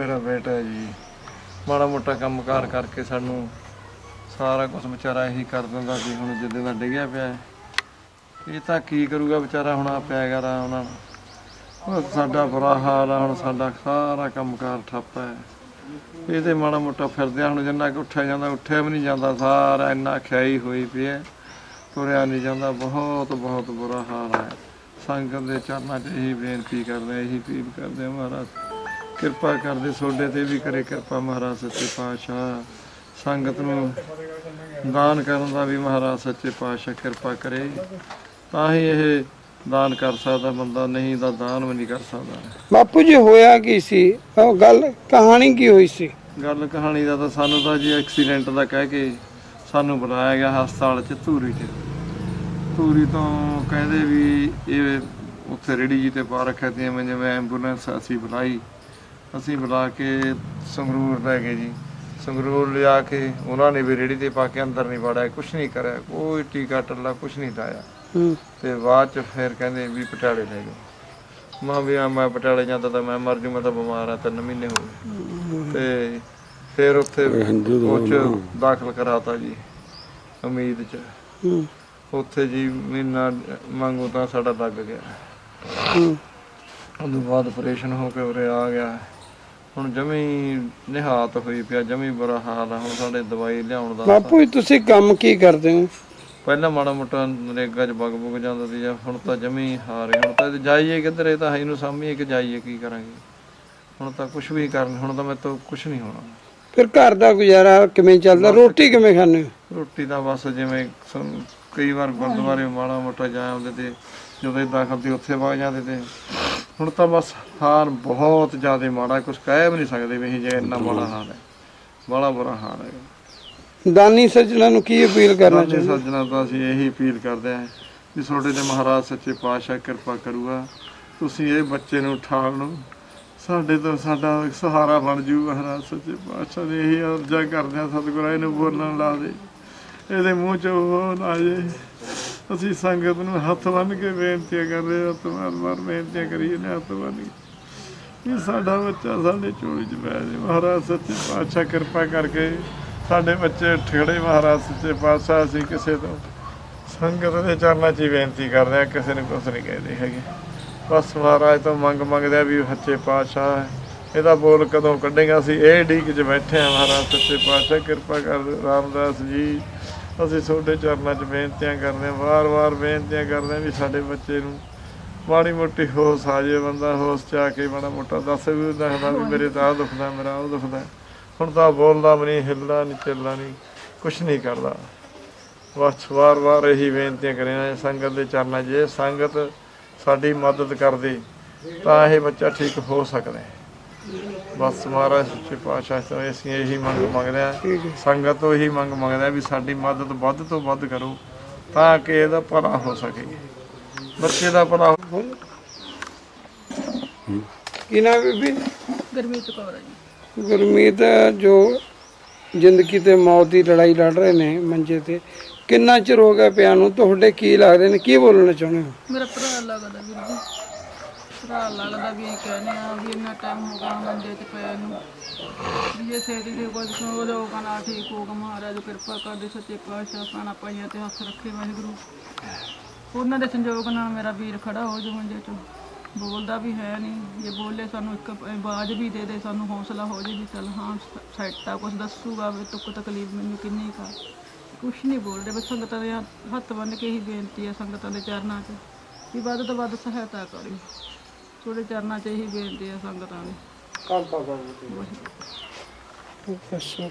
ਮੇਰਾ ਬੇਟਾ ਜੀ। ਮਾੜਾ ਮੋਟਾ ਕੰਮਕਾਰ ਕਰਕੇ ਸਾਨੂੰ ਸਾਰਾ ਕੁਝ ਵਿਚਾਰਾ ਇਹੀ ਕਰ ਦਿੰਦਾ ਸੀ ਹੁਣ ਜਿੱਦਾਂ ਦਾ ਡਿੱਗਿਆ ਪਿਆ ਹੈ। ਇਹ ਤਾਂ ਕੀ ਕਰੂਗਾ ਵਿਚਾਰਾ ਹੁਣ ਆ ਪਿਆ ਗਾ ਆਰਾਮ ਨਾਲ ਉਹ ਸਾਡਾ ਬੁਰਾ ਹਾਲ ਆ ਹੁਣ ਸਾਡਾ ਸਾਰਾ ਕੰਮਕਾਰ ਠੱਪ ਹੈ। ਇਹ ਤੇ ਮਾੜਾ ਮੋਟਾ ਫਿਰਦਿਆਂ ਹੁਣ ਜਿੰਨਾ ਕਿ ਉੱਠਿਆ ਜਾਂਦਾ ਉੱਠਿਆ ਵੀ ਨਹੀਂ ਜਾਂਦਾ ਸਾਰਾ ਇੰਨਾ ਖਿਆਈ ਹੋਈ ਪਿਆ ਤੁਰਿਆ ਨਹੀਂ ਜਾਂਦਾ ਬਹੁਤ ਬਹੁਤ ਬੁਰਾ ਹਾਲ ਹੈ। ਸੰਗਤ ਦੇ ਚਰਨਾਂ 'ਚ ਇਹੀ ਬੇਨਤੀ ਕਰਦੇ ਹਾਂ, ਇਹੀ ਅਪੀਲ ਕਰਦੇ ਹਾਂ ਮਹਾਰਾਜ। ਕਿਰਪਾ ਕਰਦੇ ਸੋਡੇ ਤੇ ਵੀ ਕਰੇ ਕਿਰਪਾ ਮਹਾਰਾਜ ਸੱਚੇ ਪਾਤਸ਼ਾਹ। ਸੰਗਤ ਨੂੰ ਦਾਨ ਕਰਨ ਦਾ ਵੀ ਮਹਾਰਾਜ ਸੱਚੇ ਪਾਤਸ਼ਾਹ ਕਿਰਪਾ ਕਰੇ। ਤਾਂ ਹੀ ਇਹ ਦਾਨ ਕਰ ਸਕਦਾ ਬੰਦਾ ਨਹੀਂ ਤਾਂ ਦਾਨ ਵੀ ਨਹੀਂ ਕਰ ਸਕਦਾ। ਬਾਪੂ ਜੀ ਹੋਇਆ ਕੀ ਸੀ? ਉਹ ਗੱਲ ਕਹਾਣੀ ਕੀ ਹੋਈ ਸੀ? ਗੱਲ ਕਹਾਣੀ ਦਾ ਤਾਂ ਸਾਨੂੰ ਤਾਂ ਜੀ ਐਕਸੀਡੈਂਟ ਦਾ ਕਹਿ ਕੇ ਸਾਨੂੰ ਬੁਲਾਇਆ ਗਿਆ ਹਸਪਤਾਲ ਚ ਧੂਰੀ ਚ ਧੂਰੀ ਤੋਂ ਕਹਿੰਦੇ ਵੀ ਇਹ ਉੱਥੇ ਰੇੜੀ ਜੀ ਤੇ ਪਾ ਰੱਖਿਆ ਤੇ ਜਿਵੇਂ ਐਂਬੂਲੈਂਸ ਅਸੀਂ ਬੁਲਾਈ। ਅਸੀਂ ਬੁਲਾ ਕੇ ਸੰਗਰੂਰ ਲੈ ਗਏ ਜੀ। ਸੰਗਰੂਰ ਲਿਆ ਕੇ ਉਹਨਾਂ ਨੇ ਵੀ ਰੇੜੀ ਤੇ ਪਾ ਕੇ ਅੰਦਰ ਨਹੀਂ ਵੜਿਆ ਕੁਛ ਨਹੀਂ ਕਰਿਆ ਕੋਈ ਟੀਕਾ ਟੱਲਾ ਕੁਛ ਨਹੀਂ ਲਾਇਆ। ਤੇ ਬਾਅਦ ਚ ਫਿਰ ਕਹਿੰਦੇ ਵੀ ਪਟਿਆਲੇ ਲੈ ਜਾਓ ਮਾਂ ਵੀ ਆ ਮੈਂ ਪਟਿਆਲੇ ਜਾਂਦਾ ਤਾਂ ਮੈਂ ਮਰ ਜੂ ਮੈਂ ਤਾਂ ਬਿਮਾਰ ਆ ਤਿੰਨ ਮਹੀਨੇ ਹੋ ਗਏ। ਤੇ ਫਿਰ ਉੱਥੇ ਉਹ 'ਚ ਦਾਖਲ ਕਰਾਤਾ ਜੀ ਉਮੀਦ ਚ। ਹੂੰ। ਉੱਥੇ ਜੀ ਮਹੀਨਾ ਮੰਗੋ ਤਾਂ ਸਾਡਾ ਲੱਗ ਗਿਆ। ਹੂੰ। ਉਦੋਂ ਬਾਅਦ ਆਪਰੇਸ਼ਨ ਹੋ ਕੇ ਉਰੇ ਆ ਗਿਆ। ਹੁਣ ਜਮੀ ਨਿਹਾਤ ਹੋਈ ਪਿਆ ਜਮੀ ਬੁਰਾ ਹਾਲ ਆ ਹੁਣ ਸਾਡੇ ਦਵਾਈ ਲਿਆਉਣ ਦਾ ਬਾਪੂ ਜੀ ਤੁਸੀਂ ਕੰਮ ਕੀ ਕਰਦੇ ਹੋ? ਪਹਿਲਾਂ ਮਾੜਾ ਮੋਟਾ ਨਰੇਗਾ ਚ ਬਗ ਬੁਗ ਜਾਂਦਾ ਸੀ ਜਾਂ ਹੁਣ ਤਾਂ ਜਮੀ ਹਾਰੇ ਹੁਣ ਤਾਂ ਜਾਈਏ ਕਿੱਧਰ ਇਹ ਤਾਂ ਹੈ ਨੂੰ ਸਾਹਮਣੇ ਕਿ ਜਾਈਏ ਕੀ ਕਰਾਂਗੇ। ਹੁਣ ਤਾਂ ਕੁਝ ਵੀ ਕਰਨ ਹੁਣ ਤਾਂ ਤੋਂ ਕੁਝ ਨਹੀਂ ਹੋਣਾ। ਫਿਰ ਘਰ ਦਾ ਗੁਜ਼ਾਰਾ ਕਿਵੇਂ ਚੱਲਦਾ? ਰੋਟੀ ਕਿਵੇਂ ਖਾਂਦੇ ਹੋ? ਰੋਟੀ ਤਾਂ ਬਸ ਜਿਵੇਂ ਕਈ ਵਾਰ ਗੁਰਦੁਆਰੇ ਮਾੜਾ ਮੋਟਾ ਜਾ ਆਉਂਦੇ ਤੇ ਜਦੋਂ ਇਹ ਦਾਖਲ ਤੇ ਉੱਥੇ ਵਗ ਜਾਂਦੇ ਤੇ ਹੁਣ ਤਾਂ ਬਸ ਹਾਲ ਬਹੁਤ ਜ਼ਿਆਦਾ ਮਾੜਾ ਕੁਝ ਕਹਿ ਵੀ ਨਹੀਂ ਸਕਦੇ ਵੀ ਇਹ ਜੇ ਇੰਨਾ ਮਾੜਾ ਹਾਲ ਹੈ। ਬੜਾ ਬੁਰਾ ਹਾਲ ਹੈ। ਦਾਨੀ ਸੱਜਣਾ ਨੂੰ ਕੀ ਅਪੀਲ ਕਰਨਾ ਸਾਡੇ ਚਾਹੁੰਦੇ? ਸੱਜਣਾ ਤਾਂ ਅਸੀਂ ਇਹੀ ਅਪੀਲ ਕਰਦੇ ਹਾਂ ਵੀ ਤੁਹਾਡੇ ਤੇ ਮਹਾਰਾਜ ਸੱਚੇ ਪਾਤਸ਼ਾਹ ਕਿਰਪਾ ਕਰੂਗਾ। ਤੁਸੀਂ ਇਹ ਬੱਚੇ ਨੂੰ ਉਠਾਉਣ ਨੂੰ ਸਾਡੇ ਤੋਂ ਸਾਡਾ ਸਹਾਰਾ ਬਣ ਜੂ ਮਹਾਰਾਜ ਸੱਚੇ ਪਾਤਸ਼ਾਹ ਦੇ। ਇਹੀ ਅਰਜ਼ਾ ਕਰਦੇ ਹਾਂ ਸਤਿਗੁਰਾਂ ਇਹਨੂੰ ਬੋਲਣ ਲਾ ਦੇ। ਇਹਦੇ ਮੂੰਹ ਚੋਂ ਉਹ ਨਾ ਜੇ ਅਸੀਂ ਸੰਗਤ ਨੂੰ ਹੱਥ ਬੰਨ ਕੇ ਬੇਨਤੀਆਂ ਕਰ ਰਹੇ ਹਾਂ ਤੁਮਾਰ ਮਾਰ ਬੇਨਤੀਆਂ ਕਰੀਏ ਨੇ, ਹੱਥ ਬੰਨ ਕੇ। ਵੀ ਸਾਡਾ ਬੱਚਾ ਸਾਡੇ ਝੋਲੀ 'ਚ ਪੈ ਜੇ ਮਹਾਰਾਜ ਸੱਚੇ ਪਾਤਸ਼ਾਹ ਕਿਰਪਾ ਕਰਕੇ ਸਾਡੇ ਬੱਚੇ ਠੇੜੇ ਮਹਾਰਾਜ ਸੱਚੇ ਪਾਤਸ਼ਾਹ ਅਸੀਂ ਕਿਸੇ ਤੋਂ ਸੰਗਤ ਦੇ ਚਰਨਾਂ 'ਚ ਹੀ ਬੇਨਤੀ ਕਰਦੇ ਆ ਕਿਸੇ ਨੂੰ ਕੁਛ ਨਹੀਂ ਕਹਿੰਦੇ ਹੈਗੇ। ਬਸ ਮਹਾਰਾਜ ਤੋਂ ਮੰਗ ਮੰਗਦੇ ਆ ਵੀ ਸੱਚੇ ਪਾਤਸ਼ਾਹ ਇਹਦਾ ਬੋਲ ਕਦੋਂ ਕੱਢੇਗਾ? ਅਸੀਂ ਇਹ ਢੀਕ 'ਚ ਬੈਠੇ ਆ ਮਹਾਰਾਜ ਸੱਚੇ ਪਾਤਸ਼ਾਹ ਕਿਰਪਾ ਕਰ, ਰਾਮਦਾਸ ਜੀ ਅਸੀਂ ਤੁਹਾਡੇ ਚਰਨਾਂ 'ਚ ਬੇਨਤੀਆਂ ਕਰਦੇ ਹਾਂ, ਵਾਰ-ਵਾਰ ਬੇਨਤੀਆਂ ਕਰਦੇ ਹਾਂ ਵੀ ਸਾਡੇ ਬੱਚੇ ਨੂੰ ਮਾੜੀ ਮੋਟੀ ਹੋਸ਼ ਆ ਜੇ ਬੰਦਾ, ਹੋਸ਼ ਚ ਆ ਕੇ ਮਾੜਾ ਮੋਟਾ ਦੱਸ ਵੀ ਦੱਸਦਾ ਵੀ ਮੇਰੇ ਤਾਂ ਆਹ ਦੁਖਦਾ, ਮੇਰਾ ਉਹ ਦੁਖਦਾ। ਹੁਣ ਤਾਂ ਬੋਲਦਾ ਵੀ ਨਹੀਂ, ਹਿੱਲਦਾ ਨਹੀਂ ਚੱਲਦਾ ਨਹੀਂ, ਕੁਛ ਨਹੀਂ ਕਰਦਾ। ਬਸ ਵਾਰ-ਵਾਰ ਇਹੀ ਬੇਨਤੀਆਂ ਕਰੀਆਂ ਸੰਗਤ ਦੇ ਚਰਨਾਂ 'ਚ ਜੇ ਸੰਗਤ ਸਾਡੀ ਮਦਦ ਕਰਦੇ ਤਾਂ ਇਹ ਬੱਚਾ ਠੀਕ ਹੋ ਸਕਦਾ ਹੈ। ਬਸ ਮਹਾਰਾਜ ਸੱਚੇ ਪਾਤਸ਼ਾਹ ਤੋਂ ਅਸੀਂ ਇਹੀ ਮੰਗ ਮੰਗਦੇ ਆ ਸੰਗਤ ਤੋਂ ਇਹੀ ਮੰਗ ਮੰਗਦੇ ਆ ਵੀ ਸਾਡੀ ਮਦਦ ਵੱਧ ਤੋਂ ਵੱਧ ਕਰੋ ਤਾਂ ਕਿ ਇਹਦਾ ਭਲਾ ਹੋ ਸਕੇ। ਬੱਚੇ ਦਾ ਭਲਾ ਹੋ ਕੀ ਨਾ ਬੀਬੀ? ਗਰਮੀਤ ਕੌਰ ਜੀ। ਗੁਰਮੀਤ ਜੋ ਜ਼ਿੰਦਗੀ ਤੇ ਮੌਤ ਦੀ ਲੜਾਈ ਲੜ ਰਹੇ ਨੇ ਮੰਜੇ ਤੇ ਕਿੰਨਾ ਚਿਰ ਹੋ ਗਿਆ ਪਿਆ ਨੂੰ? ਤੁਹਾਡੇ ਕੀ ਲੱਗਦੇ ਨੇ? ਕੀ ਬੋਲਣਾ ਚਾਹੁੰਦੇ ਹੋ? ਮੇਰਾ ਭਰਾ ਲੱਗਦਾ ਵੀਰ ਜੀ। ਭਰਾ ਲੱਗਦਾ ਵੀ ਇਹ ਕਹਿੰਦੇ ਆ ਵੀ ਇੰਨਾ ਟਾਈਮ ਹੋ ਗਿਆ ਮੰਜੇ ਤੇ ਪਿਆ ਨੂੰ। ਵੀ ਇਹ ਸੇਰੀ ਦੇ ਕੁਝ ਸੋ ਲੋਕਾਂ ਨਾਲ ਠੀਕ ਹੋ ਗਿਆ ਮਹਾਰਾਜ, ਕਿਰਪਾ ਕਰਦੇ ਸੱਚੇ ਪਾਤਸ਼ਾਹ ਪਾਣਾ ਪਾਈਆਂ ਤੇ ਹੱਥ ਰੱਖੇ ਵਾਹਿਗੁਰੂ। ਉਹਨਾਂ ਦੇ ਸੰਜੋਗ ਨਾਲ ਮੇਰਾ ਵੀਰ ਖੜਾ ਹੋ ਜਾ ਮੰਜੇ ਚੋਂ। ਬੋਲਦਾ ਵੀ ਹੈ ਨਹੀਂ। ਜੇ ਬੋਲੇ ਸਾਨੂੰ ਇੱਕ ਆਵਾਜ਼ ਵੀ ਦੇ ਦੇ, ਸਾਨੂੰ ਹੌਸਲਾ ਹੋ ਜੇ ਵੀ ਚੱਲ ਹਾਂ, ਸੈੱਟ ਆ ਕੁਝ ਦੱਸੂਗਾ ਵੀ ਤੁੱਕ ਤਕਲੀਫ ਮੈਨੂੰ ਕਿੰਨੀ ਕਾ ਕੁਛ ਨਹੀਂ ਬੋਲਦੇ, ਬਸ ਸੰਗਤਾਂ ਦੇ ਹੱਥ ਬੰਨ ਕੇ ਹੀ ਬੇਨਤੀ ਹੈ ਸੰਗਤਾਂ ਦੇ ਚਰਨਾਂ 'ਚ ਵੀ ਵੱਧ ਤੋਂ ਵੱਧ ਸਹਾਇਤਾ ਕਰਿਓ। ਤੁਹਾਡੇ ਚਰਨਾਂ 'ਚ ਇਹੀ ਬੇਨਤੀ ਹੈ ਸੰਗਤਾਂ ਦੀ। ਦੱਸੋ